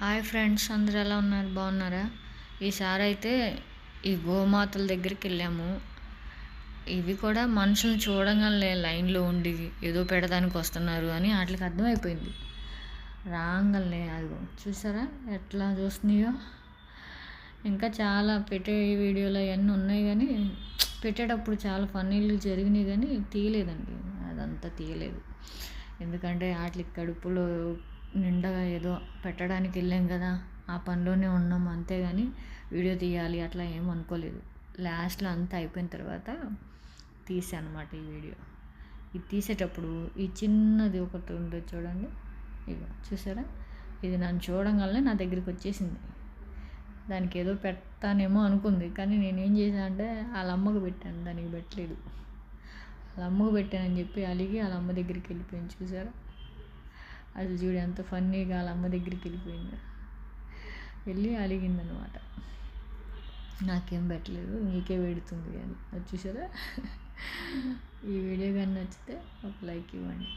Hi friends అందరూ ఎలా ఉన్నారు? బాగున్నారా? ఈసారి అయితే ఈ గోమాతల దగ్గరికి వెళ్ళాము. ఇవి కూడా మనుషులను చూడగానే లైన్లో ఉండి ఏదో పెడదానికి వస్తున్నారు అని వాటికి అర్థమైపోయింది. రాగానే అదిగో చూసారా? ఎట్లా చూస్తున్నాయో? ఇంకా చాలా పెట్టే వీడియోలు అవన్నీ ఉన్నాయి కానీ పెట్టేటప్పుడు చాలా ఫన్నీలు జరిగినాయి కానీ తీయలేదండి. అదంతా తీయలేదు. ఎందుకంటే వాటికి కడుపులో నిండా ఏదో పెట్టడానికి వెళ్ళాం కదా ఆ పనిలోనే ఉన్నాం అంతేగాని వీడియో తీయాలి అట్లా ఏం అనుకోలేదు. లాస్ట్లో అంతా అయిపోయిన తర్వాత తీసాను అనమాట ఈ వీడియో. ఇది తీసేటప్పుడు ఈ చిన్నది ఒకటి ఉంటుంది చూడండి. ఇగో చూసారా? ఇది నన్ను చూడంగానే నా దగ్గరికి వచ్చేసింది. దానికి ఏదో పెడతానేమో అనుకుంది కానీ నేనేం చేశాను అంటే వాళ్ళ అమ్మకు పెట్టాను దానికి పెట్టలేదు. వాళ్ళ అమ్మకు పెట్టానని చెప్పి అలిగి వాళ్ళ అమ్మ దగ్గరికి వెళ్ళిపోయింది చూసారా? అది చూడు ఎంత ఫన్నీగా వాళ్ళ అమ్మ దగ్గరికి వెళ్ళిపోయింది. వెళ్ళి అలిగిందనమాట. నాకేం పెట్టలేదు నీకే పెడుతుంది అని. అది చూసారా? ఈ వీడియో కానీ నచ్చితే ఒక లైక్ ఇవ్వండి.